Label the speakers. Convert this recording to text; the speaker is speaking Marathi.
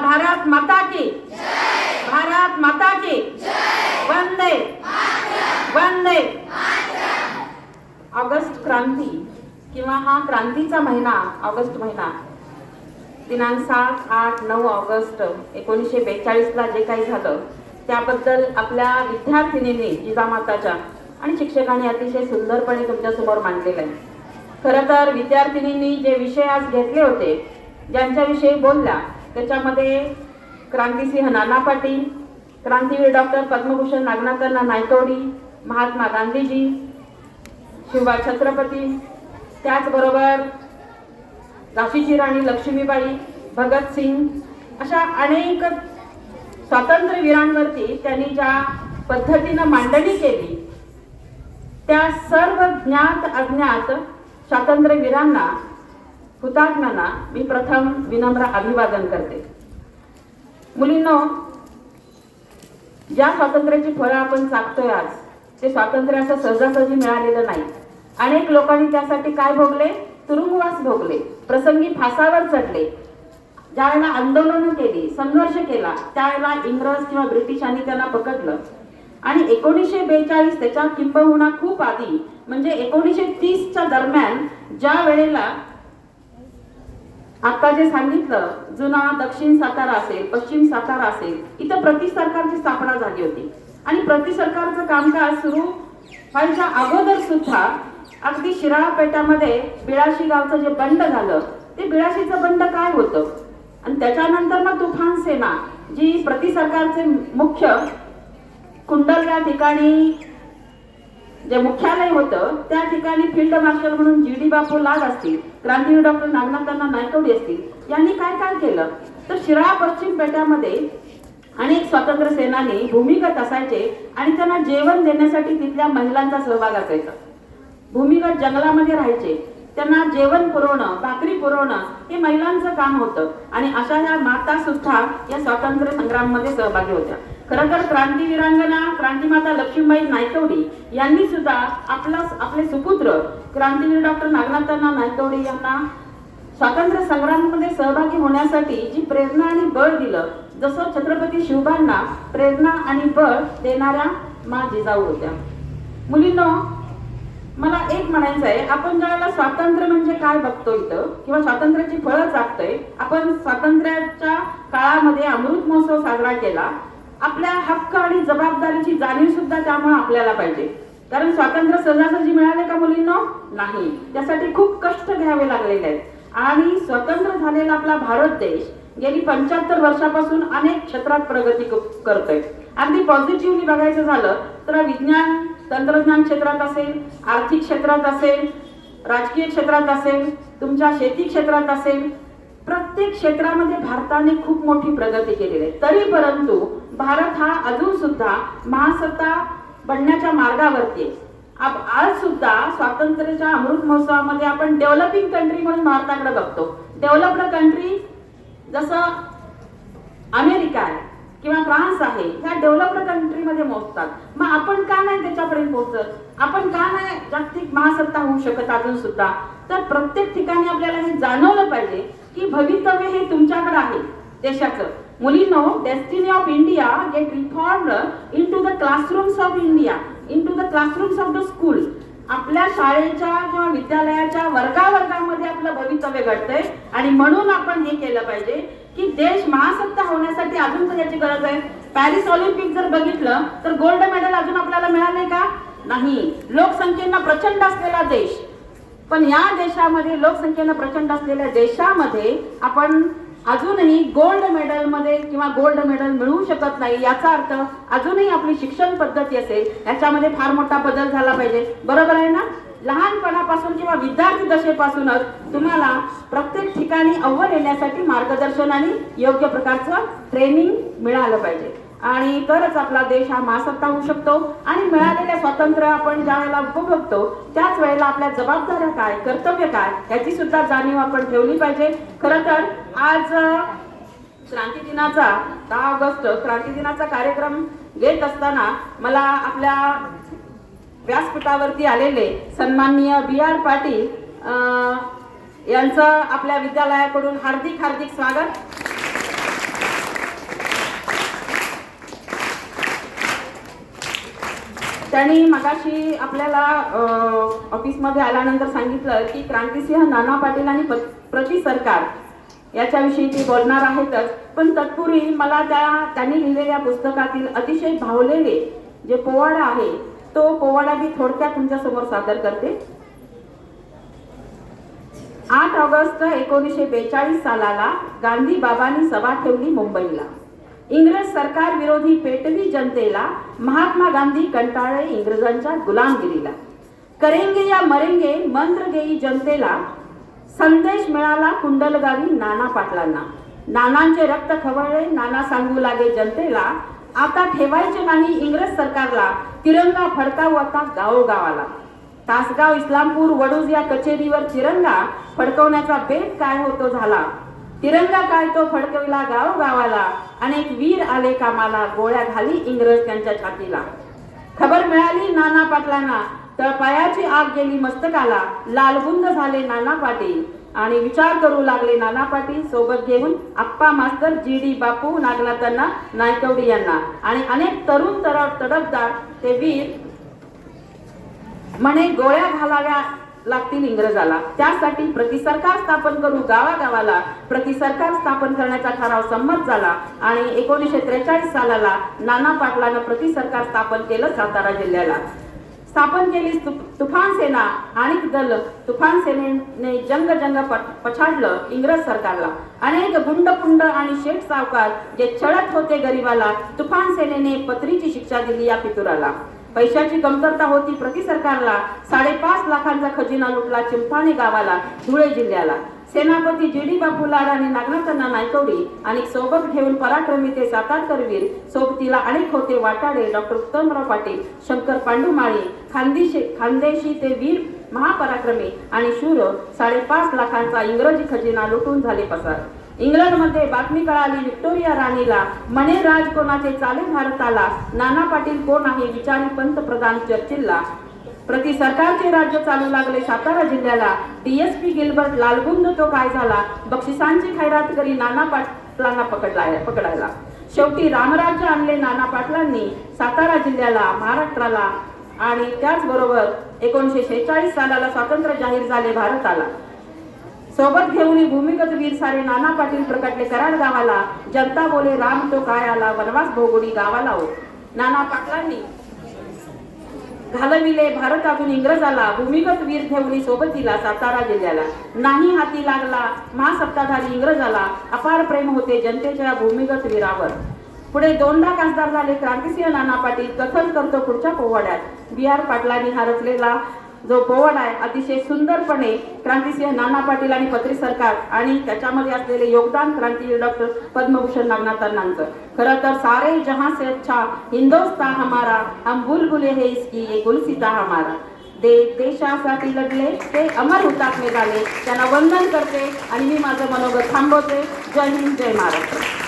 Speaker 1: भारत माता की। भारत माता की। वंदे। वंदे। ऑगस्ट क्रांती किंवा हा क्रांतीचा महिना ऑगस्ट महिना. दिनांक सात आठ नऊ ऑगस्ट एकोणीसशे बेचाळीसला जे काही झालं त्याबद्दल आपल्या विद्यार्थिनींनी जिजामाताच्या आणि शिक्षकांनी अतिशय सुंदरपणे तुमच्यासमोर मांडलेलं आहे. खरं तर विद्यार्थिनींनी जे विषय आज घेतले होते ज्यांच्याविषयी बोलल्या त्याच्यामध्ये क्रांतिसिंह नाना पाटील क्रांतीवीर डॉक्टर पद्मभूषण नागनाथांना नायकवडी महात्मा गांधीजी शिवबा छत्रपती. त्याचबरोबर झाशीची राणी लक्ष्मीबाई भगतसिंग अशा अनेक स्वातंत्र्यवीरांवरती त्यांनी ज्या पद्धतीनं मांडणी केली त्या सर्व ज्ञात अज्ञात स्वातंत्र्यवीरांना हुतात्म्यांना मी प्रथम विनम्र अभिवादन करते. मुलींनो ज्या स्वातंत्र्याची फळं आपण चाकतोय आज ते स्वातंत्र्य असं सहजासहजी मिळालेलं नाही. अनेक लोकांनी त्यासाठी काय भोगले? तुरुंगवास भोगले. प्रसंगी फासावर चढले. ज्यावेळेला आंदोलनं केली संघर्ष केला त्यावेळेला इंग्रज किंवा ब्रिटिशांनी त्यांना पकडलं. आणि एकोणीसशे बेचाळीस त्याच्या किंबहुना खूप आधी म्हणजे एकोणीसशे तीसच्या दरम्यान ज्या वेळेला आता जे सांगितलं जुना दक्षिण सातारा असेल पश्चिम सातारा असेल इथं प्रति सरकारची स्थापना झाली होती. आणि प्रति सरकारचं कामकाज सुरू व्हायच्या अगोदर सुद्धा अगदी शिराळा पेठामध्ये बिळाशी गावचं जे बंड झालं ते बिळाशीचं बंड काय होतं? आणि त्याच्यानंतर मग तुफान सेना जी प्रति सरकारचे मुख्य कुंडल या ठिकाणी जे मुख्यालय होतं त्या ठिकाणी फील्ड मार्शल म्हणून जी डी बापू लाल असतील क्रांतीवीर डॉक्टर नागनाथांना नायकवडी असतील यांनी काय काय केलं? तर शिराळा पश्चिम बेटामध्ये अनेक स्वातंत्र्य सेनानी भूमिगत असायचे आणि त्यांना जेवण देण्यासाठी तिथल्या महिलांचा सहभाग असायचा. भूमिगत जंगलामध्ये राहायचे. त्यांना जेवण पुरवणं भाकरी पुरवणं हे महिलांचं काम होतं आणि अशा ह्या माता सुद्धा या स्वातंत्र्य संग्राममध्ये सहभागी होत्या. खरं तर क्रांतीवीरांगना क्रांतीमाता लक्ष्मीबाई नायकवडी यांनी सुद्धा आपला आपले सुपुत्र क्रांतीवीर डॉक्टर नागनाथांना नायकवडी यांना स्वातंत्र्य संग्रामामध्ये सहभागी होण्यासाठी जी प्रेरणा आणि बळ दिलं जसं छत्रपती शिवबांना प्रेरणा आणि बळ देणाऱ्या मा जिजाऊ होत्या. मुलींनो मला एक म्हणायचं आहे आपण ज्यावेळेला स्वातंत्र्य म्हणजे काय बघतो इथं किंवा स्वातंत्र्याची फळं चाकतोय आपण स्वातंत्र्याच्या काळामध्ये अमृत महोत्सव साजरा केला आपल्या हक्क आणि जबाबदारीची जाणीव सुद्धा त्यामुळे आपल्याला पाहिजे. कारण स्वातंत्र्य सहजासहजी मिळाले का मुलींना? नाही. त्यासाठी खूप कष्ट घ्यावे लागलेले आहेत. आणि स्वतंत्र झालेला आपला भारत देश गेली पंच्याहत्तर वर्षापासून अनेक क्षेत्रात प्रगती क- करतोय. अगदी पॉझिटिव्हली बघायचं झालं तर विज्ञान तंत्रज्ञान क्षेत्रात असेल आर्थिक क्षेत्रात असेल राजकीय क्षेत्रात असेल तुमच्या शेती क्षेत्रात असेल प्रत्येक क्षेत्रामध्ये भारताने खूप मोठी प्रगती केलेली आहे. तरी परंतु भारत हा अजून सुद्धा महासत्ता बनण्याच्या मार्गावरती आहे. आज सुद्धा स्वातंत्र्याच्या अमृत महोत्सवामध्ये आपण डेव्हलपिंग कंट्री म्हणून भारताकडे बघतो. डेव्हलप्ड कंट्री जसं अमेरिका आहे किंवा फ्रान्स आहे ह्या डेव्हलप्ड कंट्रीमध्ये मोजतात. मग आपण का नाही त्याच्यापर्यंत पोहोचत? आपण का नाही जागतिक महासत्ता होऊ शकत अजून सुद्धा? तर प्रत्येक ठिकाणी आपल्याला हे जाणवलं पाहिजे की भवितव्य हे तुमच्याकडे आहे. देशाचं. मुलींनो destiny of India get reform into the classrooms of India into the classrooms of the school आपल्या शाळेच्या किंवा विद्यालयाच्या वर्गावर्गामध्ये आपलं भवितव्य घडतंय. आणि म्हणून आपण हे केलं पाहिजे की देश महासत्ता होण्यासाठी अजून तर याची गरज आहे. पॅरिस ऑलिम्पिक जर बघितलं तर गोल्ड मेडल अजून आपल्याला मिळालंय का? नाही. लोकसंख्येनं प्रचंड असलेला देश. पण या देशामध्ये लोकसंख्येनं प्रचंड असलेल्या देशामध्ये आपण अजूनही गोल्ड मेडलमध्ये किंवा गोल्ड मेडल मिळवू शकत नाही याचा अर्थ अजूनही आपली शिक्षण पद्धती असेल याच्यामध्ये फार मोठा बदल झाला पाहिजे. बरोबर आहे ना? लहानपणापासून किंवा विद्यार्थी दशेपासूनच तुम्हाला प्रत्येक ठिकाणी अव्वल येण्यासाठी मार्गदर्शन आणि योग्य प्रकारचं ट्रेनिंग मिळालं पाहिजे. आणि तरच आपला देश हा महासत्ता होऊ शकतो आणि मिळालेल्या स्वातंत्र्य आपण ज्या वेळेला उपभोगतो त्याच वेळेला आपल्या जबाबदाऱ्या काय कर्तव्य काय याची सुद्धा जाणीव आपण ठेवली पाहिजे. खरं तर आज क्रांती दिनाचा दहा ऑगस्ट क्रांती दिनाचा कार्यक्रम घेत असताना मला आपल्या व्यासपीठावरती आलेले सन्माननीय बी आर पाटील यांचं आपल्या विद्यालयाकडून हार्दिक हार्दिक स्वागत. त्यांनी मगाशी आपल्याला ऑफिसमध्ये आल्यानंतर सांगितलं की क्रांतिसिंह नाना पाटील आणि प्रति सरकार याच्याविषयी ते बोलणार आहेतच. पण तत्पूर्वी मला त्या त्यांनी लिहिलेल्या पुस्तकातील अतिशय भावलेले जे पोवाडा आहे तो पोवाडा मी थोडक्यात तुमच्यासमोर सादर करते. आठ ऑगस्ट एकोणीसशे बेचाळीस सालाला गांधी बाबांनी सभा ठेवली मुंबईला. इंग्रज सरकार विरोधी पेटवी जनतेला महात्मा गांधी कंटाळले इंग्रजांच्या गुलामगिरीला. करेंगे या मरेंगे मंत्र देई जनतेला संदेश मिळाला कुंडलगावी नाना पाटलांना. नानांचे रक्त खवळले नाना सांगू लागे जनतेला आता ठेवायचे नाही इंग्रज सरकारला तिरंगा फडकावू आता गावोगावाला. तासगाव इस्लामपूर वडूज या कचेरीवर तिरंगा फडकवण्याचा बेत काय होतो झाला? तिरंगा काय तो फडकविला गावोगावाला अनेक वीर आले कामाला गोळ्या घाली इंग्रज त्यांच्या छातीला. खबर मिळाली नाना पाटलांना तर पायाची आग गेली मस्तकाला. लालबुंद झाले नाना पाटील. आणि विचार करू लागले नाना पाटील सोबत घेऊन आप्पा मास्तर जी डी बापू नागनाथांना नायकवडी यांना. आणि अनेक तरुण तर तडफदार ते वीर. म्हणे गोळ्या घालाव्या लागतील इंग्रजाला. त्यासाठी प्रतिसरकार स्थापन करू गावागावाला प्रतिसरकार स्थापन करण्याचा ठराव संमत झाला आणि एकोणीसशे त्रेचाळीस सालाला नाना पाटलानं प्रतिसरकार स्थापन केलं सातारा जिल्ह्याला. स्थापन केली तुफान सेना आणि दल. तुफान सेनेने जंग जंग पछाडलं इंग्रज सरकारला. अनेक गुंडपुंड आणि शेठ सावकार जे छळत होते गरिबाला तुफान सेनेने पत्रीची शिक्षा दिली या पितुराला. पैशाची कमतरता होती प्रति सरकारला साडेपाच लाखांचा खजिना लुटला चिंपाणे गावाला धुळे जिल्ह्याला. सेनापती जी डी बापू लाड आणि नागनाथांना नायकवडी आणि सोबत घेऊन पराक्रमी ते सातारकरवीर सोबतीला अनेक होते वाटाडे डॉक्टर उत्तमराव पाटील शंकर पांडुमाळी खानदेशी खानदेशी ते वीर महापराक्रमी आणि शूर साडेपाच लाखांचा इंग्रजी खजिना लुटून झाले पसार. इंग्लंडमध्ये बातमी कळाली व्हिक्टोरिया राणीला म्हणे राज कोणाचे चाले भारताला नाना पाटील कोण आहे विचारी पंतप्रधान चर्चिलला? प्रति सरकारचे राज्य चालू लागले सातारा जिल्ह्याला डीएसपी गिल्बर्ट लालगुंद तो काय झाला? बक्षिसांची खैरात करी नाना पाटलांना पकडला पकडायला. शेवटी रामराज्य आणले नाना पाटलांनी सातारा जिल्ह्याला महाराष्ट्राला. आणि त्याचबरोबर एकोणीसशे शेहेचाळीस सालाला स्वातंत्र्य जाहीर झाले भारताला. सोबत घेऊन भूमिगत वीर सारे नाना पाटील प्रकटले कराड गावाला. जनता बोले राम तो काय आला? वनवास भोगोडी गावाला हो. नाना पाटलांनी घालविले भारतातून इंग्रजाला. भूमिगत वीर ठेवली सोबतीला सातारा जिल्ह्याला. नाही हाती लागला महासत्ताधारी इंग्रजाला. अपार प्रेम होते जनतेच्या भूमिगत वीरावर. पुढे दोनदा खासदार झाले. क्रांतिसिंह नाना पाटील कथन करतो पुढच्या पोवाड्यात. बी आर पाटलांनी हा रचलेला जो पोवाडा आहे अतिशय सुंदरपणे क्रांतिसिंह नाना पाटील आणि पत्री सरकार आणि त्याच्यामध्ये असलेले योगदान क्रांती डॉक्टर पद्मभूषण नागनाथांनांचं खरं तर सारे जहां से अच्छा हिंदुस्तान हमारा हम बुलबुले हे इसकी ये गुलसिता हमारा. दे देशासाठी लढले ते अमर हुतात्मे झाले. त्यांना वंदन करते आणि मी माझं मनोगत थांबवते. जय हिंद जय महाराष्ट्र.